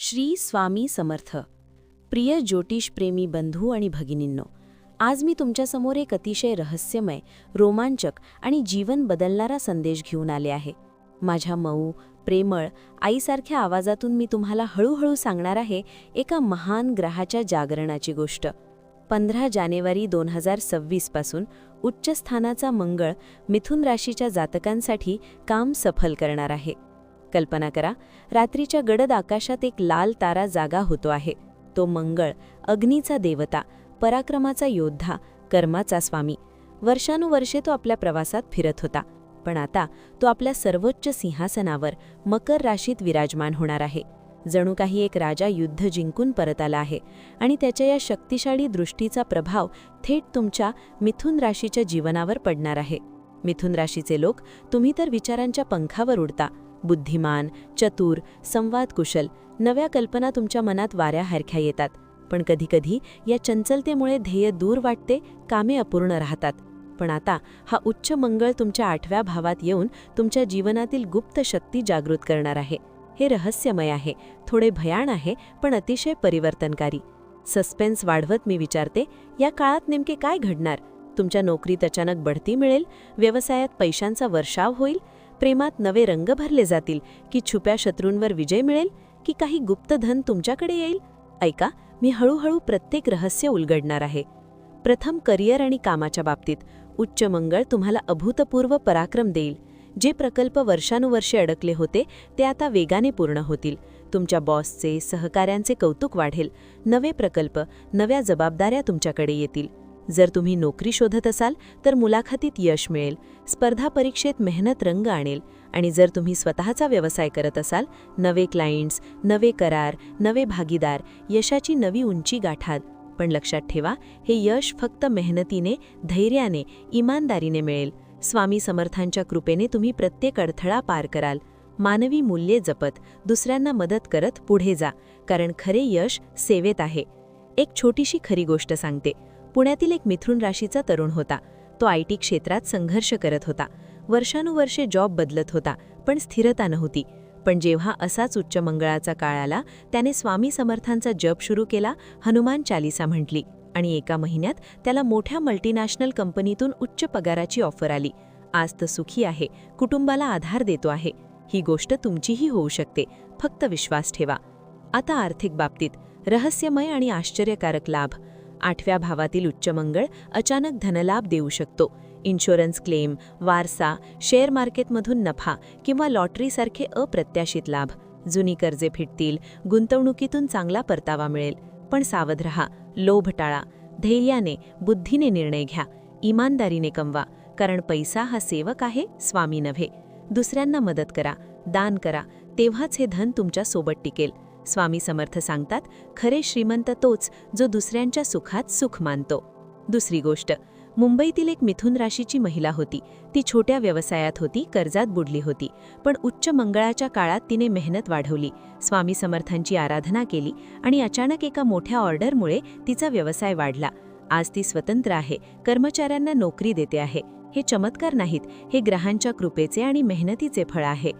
श्री स्वामी समर्थ. प्रिय ज्योतिषप्रेमी बंधू आणि भगिनींनो आज मी तुमच्यासमोर एक अतिशय रहस्यमय रोमांचक आणि जीवन बदलणारा संदेश घेऊन आले आहे. माझ्या मऊ प्रेमळ आईसारख्या आवाजातून मी तुम्हाला हळूहळू सांगणार आहे एका महान ग्रहाच्या जागरणाची गोष्ट. पंधरा जानेवारी दोन हजार सव्वीसपासून उच्च स्थानाचा मंगळ मिथुन राशीच्या जातकांसाठी काम सफल करणार आहे. कल्पना करा रात्रीच्या गडद आकाशात एक लाल तारा जागा होतो आहे. तो मंगळ अग्नीचा देवता पराक्रमाचा योद्धा कर्माचा स्वामी. वर्षानुवर्षे तो आपल्या प्रवासात फिरत होता. पण आता तो आपल्या सर्वोच्च सिंहासनावर मकर राशीत विराजमान होणार आहे. जणू काही एक राजा युद्ध जिंकून परत आला आहे आणि त्याच्या या शक्तिशाली दृष्टीचा प्रभाव थेट तुमच्या मिथुन राशीच्या जीवनावर पडणार आहे. मिथुन राशीचे लोक तुम्ही तर विचारांच्या पंखावर उडता. बुद्धिमान चतुर संवाद कुशल नव्या कल्पना तुमच्या मनात वाऱ्यासारख्या येतात. पण कधीकधी या चंचलतेमुळे ध्येय दूर वाटते कामे अपूर्ण राहतात. पण आता हा उच्च मंगळ तुमच्या आठव्या भावात येऊन तुमच्या जीवनातील गुप्त शक्ती जागृत करणार आहे. हे रहस्यमय आहे थोडे भयाण आहे पण अतिशय परिवर्तनकारी. सस्पेन्स वाढवत मी विचारते या काळात नेमके काय घडणार? तुमच्या नोकरीत अचानक बढती मिळेल व्यवसायात पैशांचा वर्षाव होईल प्रेमात नवे रंग भरले जातील की छुप्या शत्रूंवर विजय मिळेल की काही गुप्तधन तुमच्याकडे येईल? ऐका मी हळूहळू प्रत्येक रहस्य उलगडणार आहे. प्रथम करिअर आणि कामाच्या बाबतीत उच्च मंगळ तुम्हाला अभूतपूर्व पराक्रम देईल. जे प्रकल्प वर्षानुवर्षे अडकले होते ते आता वेगाने पूर्ण होतील. तुमच्या बॉसचे सहकाऱ्यांचे कौतुक वाढेल. नवे प्रकल्प नव्या जबाबदाऱ्या तुमच्याकडे येतील. जर तुम्ही नोकरी शोधत असाल तर मुलाखतीत यश मिळेल स्पर्धा परीक्षेत मेहनत रंग आणेल आणि जर तुम्ही स्वतःचा व्यवसाय करत असाल नवे क्लायंट्स नवे करार नवे भागीदार यशाची नवी उंची गाठात पण लक्षात ठेवा हे यश फक्त मेहनतीने धैर्याने इमानदारीने मिळेल. स्वामी समर्थांच्या कृपेने तुम्ही प्रत्येक अडथळा पार कराल. मानवी मूल्ये जपत दुसऱ्यांना मदत करत पुढे जा कारण खरे यश सेवेत आहे. एक छोटीशी खरी गोष्ट सांगते. पुण्यातील एक मिथुन राशीचा तरुण होता. तो आय टी क्षेत्रात संघर्ष करत होता. वर्षानुवर्षे जॉब बदलत होता पण स्थिरता नव्हती. पण जेव्हा असाच उच्च मंगळाचा काळ आला त्याने स्वामी समर्थांचा जप सुरू केला हनुमान चालिसा म्हटली आणि एका महिन्यात त्याला मोठ्या मल्टीनॅशनल कंपनीतून उच्च पगाराची ऑफर आली. आज तर सुखी आहे कुटुंबाला आधार देतो आहे. ही गोष्ट तुमचीही होऊ शकते फक्त विश्वास ठेवा. आता आर्थिक बाबतीत रहस्यमय आणि आश्चर्यकारक लाभ. आठव्या भावातील उच्च मंगळ अचानक धनलाभ देऊ शकतो. इन्शुरन्स क्लेम वारसा शेअर मार्केटमधून नफा किंवा लॉटरीसारखे अप्रत्याशित लाभ. जुनी कर्जे फिटतील गुंतवणुकीतून चांगला परतावा मिळेल. पण सावध रहा लोभ टाळा. धैर्याने बुद्धीने निर्णय घ्या. इमानदारीने कमवा. कारण पैसा हा सेवक आहे स्वामी नव्हे. दुसऱ्यांना मदत करा दान करा. तेव्हाच हे धन तुमच्यासोबत टिकेल. स्वामी समर्थ सांगतात खरे श्रीमंत तोच जो दुसऱ्यांच्या सुखात सुख मानतो. दुसरी गोष्ट मुंबईतील एक मिथुन राशीची महिला होती. ती छोट्या व्यवसायात होती कर्जात बुडली होती पण उच्च मंगळाच्या काळात तिने मेहनत वाढवली स्वामी समर्थांची आराधना केली आणि अचानक एका मोठ्या ऑर्डरमुळे तिचा व्यवसाय वाढला. आज ती स्वतंत्र आहे कर्मचाऱ्यांना नोकरी देते आहे. हे चमत्कार नाहीत हे ग्रहांच्या कृपेचे आणि मेहनतीचे फळ आहे.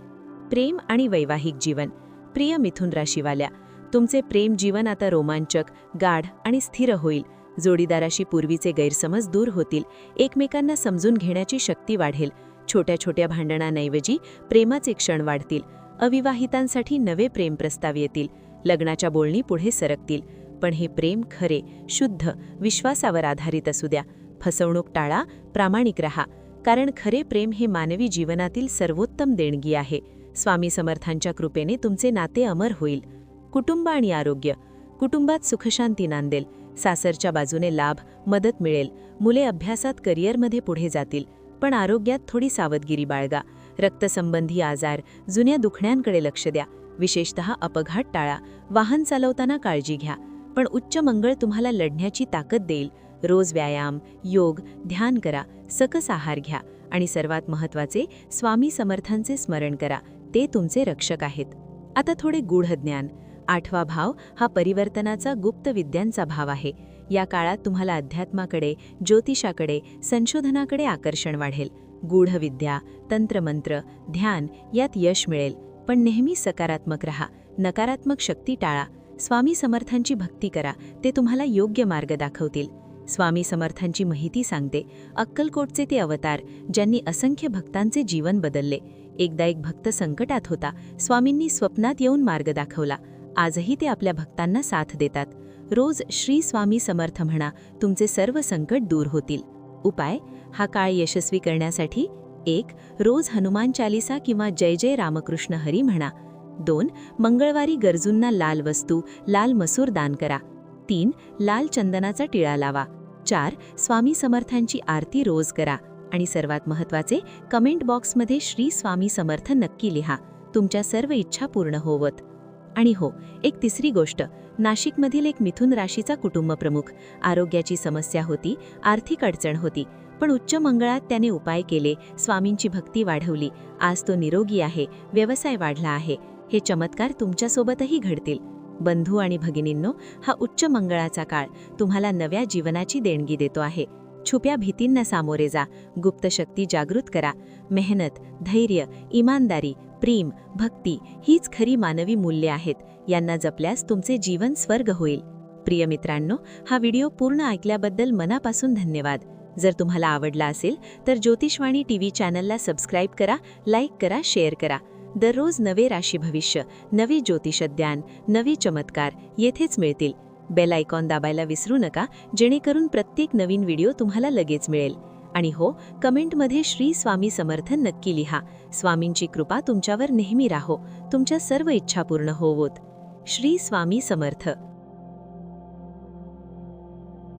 प्रेम आणि वैवाहिक जीवन. प्रिय मिथुन राशीवाल्या तुमचे प्रेम जीवन आता रोमांचक गाढ आणि स्थिर होईल. जोडीदाराशी पूर्वीचे गैरसमज दूर होतील. एकमेकांना समजून घेण्याची शक्ती वाढेल. छोट्या छोट्या भांडणांऐवजी प्रेमाचे क्षण वाढतील. अविवाहितांसाठी नवे प्रेम प्रस्ताव येतील. लग्नाच्या बोलणी पुढे सरकतील. पण हे प्रेम खरे शुद्ध विश्वासावर आधारित असू द्या. फसवणूक टाळा प्रामाणिक रहा. कारण खरे प्रेम हे मानवी जीवनातील सर्वोत्तम देणगी आहे. स्वामी समर्थांच्या कृपेने तुमचे नाते अमर होईल. कुटुंब आणि आरोग्य. कुटुंबात सुखशांती नांदेल. सासरच्या बाजूने लाभ मदत मिळेल. मुले अभ्यासात करिअरमध्ये पुढे जातील. पण आरोग्यात थोडी सावधगिरी बाळगा. रक्तसंबंधी आजार जुन्या दुखण्यांकडे लक्ष द्या. विशेषतः अपघात टाळा. वाहन चालवताना काळजी घ्या. पण उच्च मंगळ तुम्हाला लढण्याची ताकद देईल. रोज व्यायाम योग ध्यान करा. सकस आहार घ्या. आणि सर्वात महत्त्वाचे स्वामी समर्थांचे स्मरण करा. ते तुमचे रक्षक आहेत. आता थोडे गूढ ज्ञान. आठवा भाव हा परिवर्तनाचा गुप्त विद्यांचा भाव आहे. या काळात तुम्हाला अध्यात्माकडे ज्योतिषाकडे संशोधनाकडे आकर्षण वाढेल. गूढविद्या तंत्रमंत्र ध्यान यात यश मिळेल. पण नेहमी सकारात्मक रहा. नकारात्मक शक्ती टाळा. स्वामी समर्थांची भक्ती करा. ते तुम्हाला योग्य मार्ग दाखवतील. स्वामी समर्थांची माहिती सांगते. अक्कलकोटचे ते अवतार ज्यांनी असंख्य भक्तांचे जीवन बदलले. एकदा एक भक्त संकटात होता. स्वामींनी स्वप्नात येऊन मार्ग दाखवला. आजही ते आपल्या भक्तांना साथ देतात. रोज श्री स्वामी समर्थ म्हणा तुमचे सर्व संकट दूर होतील. उपाय हा काळ यशस्वी करण्यासाठी एक रोज हनुमान चालिसा किंवा जय जय रामकृष्ण हरी म्हणा. दोन मंगळवारी गरजूंना लाल वस्तू लाल मसूर दान करा. तीन लाल चंदनाचा टिळा लावा. चार स्वामी समर्थांची आरती रोज करा. आणि सर्वात महत्त्वाचे कमेंट बॉक्समध्ये श्री स्वामी समर्थ नक्की लिहा. तुमच्या सर्व इच्छा पूर्ण होवत. आणि हो एक तिसरी गोष्ट नाशिकमधील एक मिथुन राशीचा कुटुंब प्रमुख आरोग्याची समस्या होती आर्थिक अडचण होती पण उच्च मंगळात त्याने उपाय केले स्वामींची भक्ती वाढवली आज तो निरोगी आहे व्यवसाय वाढला आहे हे चमत्कार तुमच्यासोबतही घडतील. बंधू आणि भगिनींनो हा उच्च मंगळाचा काळ तुम्हाला नव्या जीवनाची देणगी देतो आहे. छुप्या भीतींना सामोरे जा. गुप्त शक्ती जागृत करा. मेहनत धैर्य इमानदारी प्रेम भक्ती हीच खरी मानवी मूल्ये आहेत. यांना जपल्यास तुमचे जीवन स्वर्ग होईल. प्रिय मित्रांनो हा व्हिडिओ पूर्ण ऐकल्याबद्दल मनापासून धन्यवाद. जर तुम्हाला आवडला असेल तर ज्योतिषवाणी टीव्ही चॅनलला सबस्क्राईब करा लाईक करा शेअर करा. दररोज नवे राशी भविष्य नवे ज्योतिषज्ञान नवे चमत्कार येथेच मिळतील. बेल आयकॉन दाबायला विसरू नका जेणेकरून प्रत्येक नवीन व्हिडिओ तुम्हाला लगेच मिळेल. आणि हो कमेंटमध्ये श्री स्वामी समर्थ नक्की लिहा. स्वामींची कृपा तुमच्यावर नेहमी राहो. तुमच्या सर्व इच्छा पूर्ण होवोत. श्री स्वामी समर्थ.